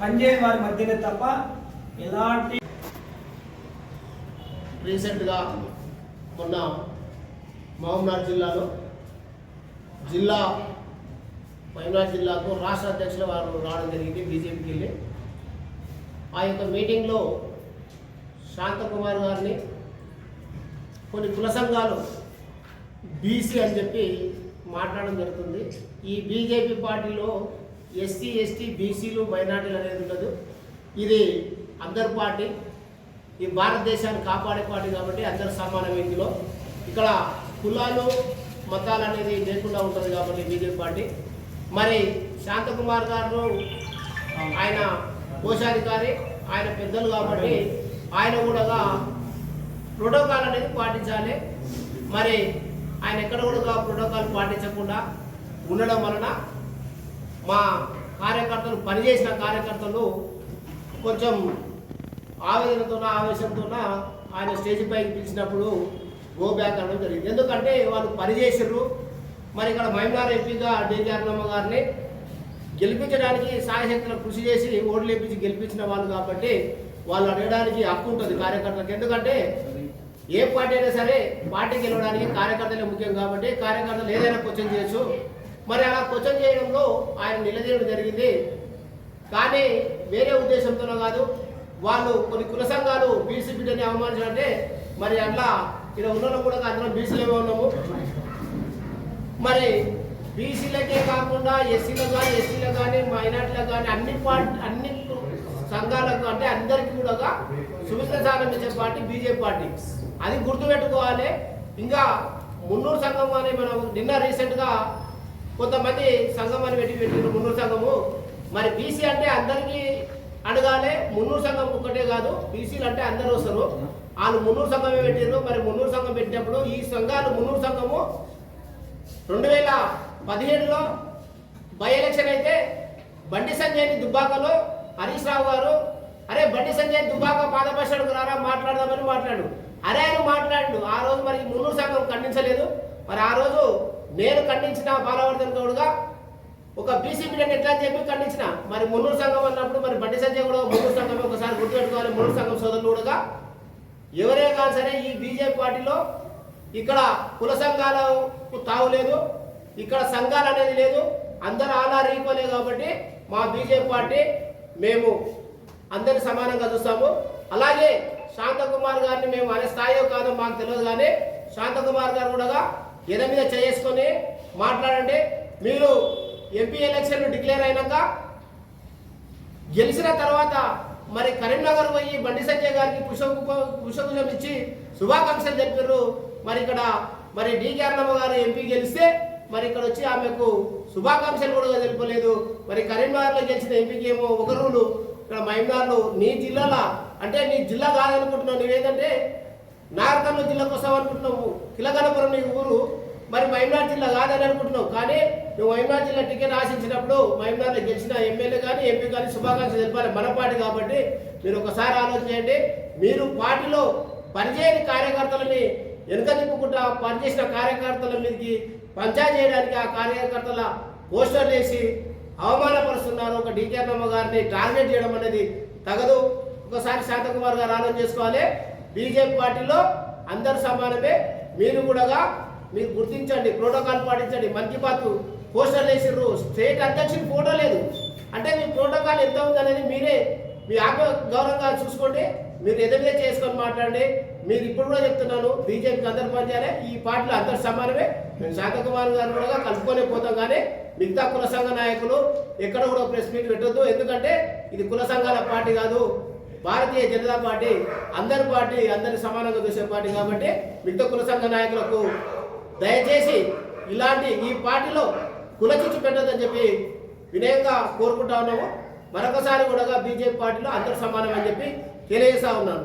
పనిచేయని వారి మధ్యనే తప్ప ఎలాంటి రీసెంట్గా మొన్న మహబూబ్నగర్ జిల్లాలో జిల్లా మహబూబ్నగర్ జిల్లాకు రాష్ట్ర అధ్యక్షులు వారు రావడం జరిగింది బీజేపీకి వెళ్ళి. ఆ యొక్క మీటింగ్లో శాంతకుమార్ గారిని కొన్ని కుల సంఘాలు బీసీ అని చెప్పి మాట్లాడడం జరుగుతుంది. ఈ బీజేపీ పార్టీలో ఎస్సీ ఎస్టీ బీసీలు మైనార్టీలు అనేది ఉండదు. ఇది అందరి పార్టీ. ఈ భారతదేశాన్ని కాపాడే పార్టీ కాబట్టి అందరు సమాన ఇందులో. ఇక్కడ కులాలు మతాలు అనేది లేకుండా ఉంటుంది కాబట్టి బీజేపీ పార్టీ. మరి శాంతకుమార్ గారు ఆయన కోశాధికారి ఆయన పెద్దలు కాబట్టి ఆయన కూడా ప్రోటోకాల్ అనేది పాటించాలి. మరి ఆయన ఎక్కడ కూడా ప్రోటోకాల్ పాటించకుండా ఉండడం వలన మా కార్యకర్తలు పనిచేసిన కార్యకర్తలు కొంచెం ఆవేదనతోన ఆవేశంతోన ఆయన స్టేజ్ పైకి పిలిచినప్పుడు గో బ్యాక్ అనడం జరిగింది. ఎందుకంటే వాళ్ళు పనిచేసారు మరి ఇక్కడ మహిళార్ ఎంపీగా డీకే గారిని గెలిపించడానికి సాయశక్తులు కృషి చేసి ఓట్లు వేపించి గెలిపించిన వాళ్ళు కాబట్టి వాళ్ళు అడగడానికి హక్కు ఉంటుంది కార్యకర్తలకు ఎందుకంటే ఏ పార్టీ అయినా సరే పార్టీ గెలవడానికి కార్యకర్తలే ముఖ్యం కాబట్టి కార్యకర్తలు ఏదైనా క్వశ్చన్ చేయొచ్చు. మరి అలా క్వశ్చన్ చేయడంలో ఆయన నిలదీయడం జరిగింది. కానీ వేరే ఉద్దేశంతోనో కాదు వాళ్ళు కొన్ని కుల సంఘాలు బీసీ బిడ్డని అవమానించాలంటే మరి అట్లా ఇలా ఉన్న కూడా అందులో బీసీలో ఉన్నాము. మరి బీసీలకే కాకుండా ఎస్సీలకు కానీ ఎస్సీలకు కానీ మైనార్టీలకు కానీ అన్ని పార్టీ అన్ని సంఘాలకు అంటే అందరికీ కూడా సువిధ స్థానం ఇచ్చే పార్టీ బీజేపీ పార్టీ. అది గుర్తుపెట్టుకోవాలి. ఇంకా మున్నూరు సంఘం అని మనం నిన్న రీసెంట్గా కొంతమంది సంఘం అని పెట్టి పెట్టిండ్రు మున్నూరు సంఘము. మరి బీసీ అంటే అందరికీ అడగాలి మున్నూరు సంఘం ఒక్కటే కాదు బీసీలు అంటే అందరూ వస్తారు. వాళ్ళు మున్నూరు సంఘమే పెట్టిండ్రు మరి మున్నూరు సంఘం పెట్టినప్పుడు ఈ సంఘాలు మున్నూరు సంఘము. రెండు వేల పదిహేడులో బై ఎలక్షన్ అయితే బండి సంజయ్ని దుబ్బాకలో హరీష్ రావు గారు అరే బండి సంజయ్ దుబ్బాక పాదపక్షానికి రారా మాట్లాడదామని మాట్లాడు. అరే ఆయన మాట్లాడు ఆ రోజు మరి మున్నూరు సంఘం ఖండించలేదు. మరి ఆ రోజు నేను ఖండించిన బాలవర్ధన్ గౌడ్గా ఒక బీసీ ఎట్లా అని చెప్పి ఖండించిన. మరి మున్నూరు సంఘం అన్నప్పుడు మరి బండి సంజయ్ కూడా మున్నూరు సంఘం ఒకసారి గుర్తుపెట్టుకోవాలి. మున్నూరు సంఘం సోదరులు కూడా. ఎవరే కానీ సరే ఈ బీజేపీ పార్టీలో ఇక్కడ కుల సంఘాలకు తావులేదు ఇక్కడ సంఘాలు అనేది లేదు. అందరూ ఆలా ఈక్వలే కాబట్టి మా బీజేపీ పార్టీ మేము అందరి సమానంగా చూస్తాము. అలాగే శాంతకుమార్ గారిని మేము అనే స్థాయిలో కాదో మాకు తెలియదు కానీ శాంతకుమార్ గారు కూడా ఎద మీద చేసుకొని మాట్లాడండి. మీరు ఎంపీ ఎలక్షన్లు డిక్లేర్ అయినాక గెలిచిన తర్వాత మరి కరీంనగర్ పోయి బండి సంజయ్ గారికి పుష్ప పుష్పగుజం ఇచ్చి శుభాకాంక్షలు తెలిపారు మరి ఇక్కడ మరి డికే అన్నమ్మ గారు ఎంపీ గెలిస్తే మరి ఇక్కడ వచ్చి ఆమెకు శుభాకాంక్షలు కూడా తెలుపలేదు. మరి కరీంనగర్లో గెలిచిన ఎంపీకి ఏమో ఒక రూలు. ఇక్కడ మహిళలు నీ జిల్లాలో అంటే నీ జిల్లా కాదనుకుంటున్నావు. నువ్వేంటంటే నాగర్కర్నూలు జిల్లాకు వస్తావు అనుకుంటున్నావు. కిలగనపురం నీ ఊరు. మరి మహిమనాథ్ జిల్లా కాదని అనుకుంటున్నావు. కానీ నువ్వు మహిమనాథ్ జిల్లా టికెట్ ఆశించినప్పుడు మహిళార్లో గెలిచిన ఎమ్మెల్యే కానీ ఎంపీ కానీ శుభాకాంక్షలు తెలిపాలి మన పార్టీ కాబట్టి మీరు ఒకసారి ఆలోచన చేయండి. మీరు పార్టీలో పనిచేయని కార్యకర్తలని వెనుక తిప్పుకుంటా పనిచేసిన కార్యకర్తల మీదకి పంచాయతీ చేయడానికి ఆ కార్యకర్తల పోస్టర్లు వేసి అవమానపరుస్తున్నారు. ఒక డీకేర్నమ్మ గారిని టార్గెట్ చేయడం అనేది తగదు. ఒకసారి శాంతకుమార్ గారు ఆలోచన చేసుకోవాలి. బీజేపీ పార్టీలో అందరు సమానమే. మీరు కూడా మీరు గుర్తించండి ప్రోటోకాల్ పాటించండి. మన్ కీ బాత్ పోస్టర్లు వేసిర్రు. స్టేట్ అధ్యక్షుని ఫోటో లేదు. అంటే మీ ప్రోటోకాల్ ఎంత ఉందనేది మీరే మీ ఆత్మ గౌరవంగా చూసుకోండి. మీరు ఎదురుగా చేసుకొని మాట్లాడండి. మీరు ఇప్పుడు కూడా చెప్తున్నాను బీజేపీకి అందరు పనిచేయాలి ఈ పార్టీలో అందరు సమానమే. మేము శాంతకుమార్ గారు కూడా కలుపుకొని పోతాం కానీ మిగతా కుల సంఘ నాయకులు ఎక్కడ కూడా ప్రెస్ మీట్ పెట్టద్దు. ఎందుకంటే ఇది కుల సంఘాల పార్టీ కాదు. భారతీయ జనతా పార్టీ అందరి పార్టీ అందరి సమానంగా చూసే పార్టీ కాబట్టి మిగతా కుల సంఘ నాయకులకు దయచేసి ఇలాంటి ఈ పార్టీలో కుల చిచ్చు చెప్పి వినయంగా కోరుకుంటా ఉన్నాము. మరొకసారి కూడా బీజేపీ పార్టీలో అందరు సమానం అని చెప్పి తెలియజేస్తా ఉన్నాను.